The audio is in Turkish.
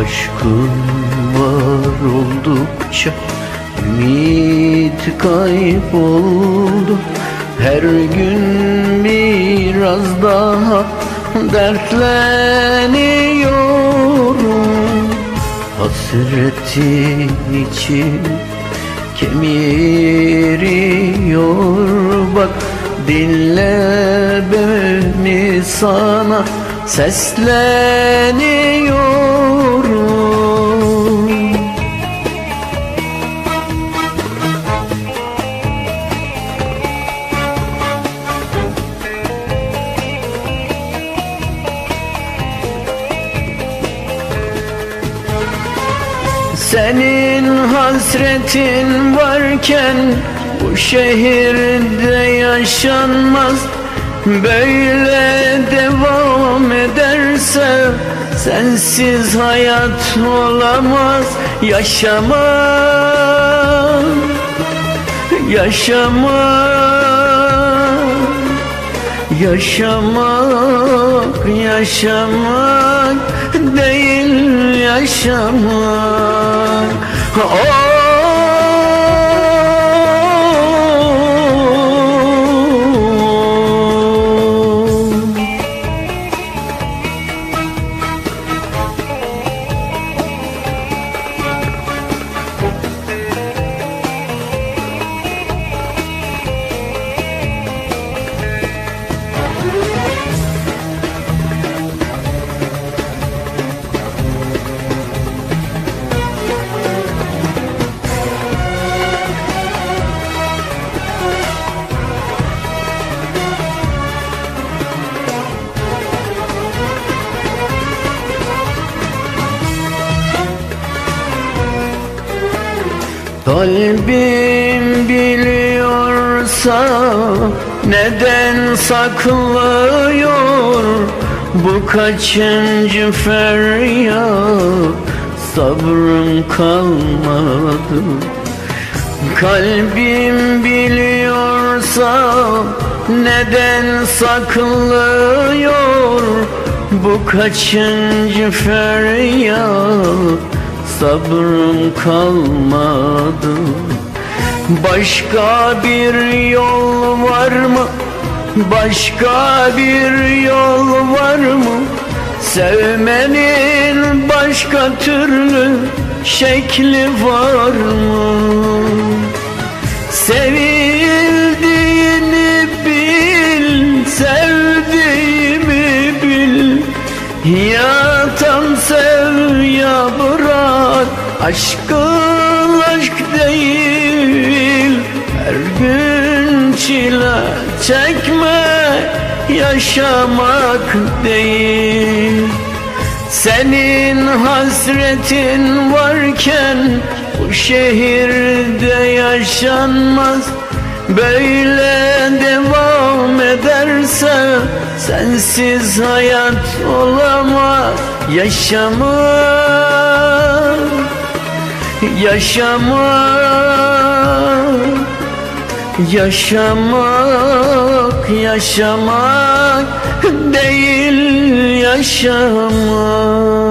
Aşkın var oldukça ümit kayboldu. Her gün biraz daha dertleniyorum. Hasretin için kemiriyor. Bak dinle beni sana sesleniyorum. Senin hasretin varken bu şehirde yaşanmaz Böyle devam ederse sensiz hayat olamaz Yaşamak, yaşamak Yaşamak, yaşamak değil yaşamak. Oh Kalbim biliyorsa neden saklıyor? Bu kaçıncı feryat? Sabrım kalmadı. Kalbim biliyorsa neden saklıyor? Bu kaçıncı feryat sabrım kalmadı Başka bir yol var mı? Başka bir yol var mı? Sevmenin başka türlü şekli var mı? Sevildiğini bil, sevdiğimi bil Ya tam sev ya bırak Aşkın aşk değil Her gün çile çekmek Yaşamak değil. Senin hasretin varken bu şehirde yaşanmaz. Böyle devam ederse sensiz hayat olamaz. Yaşamak, yaşamak Yaşamak, yaşamak değil yaşamak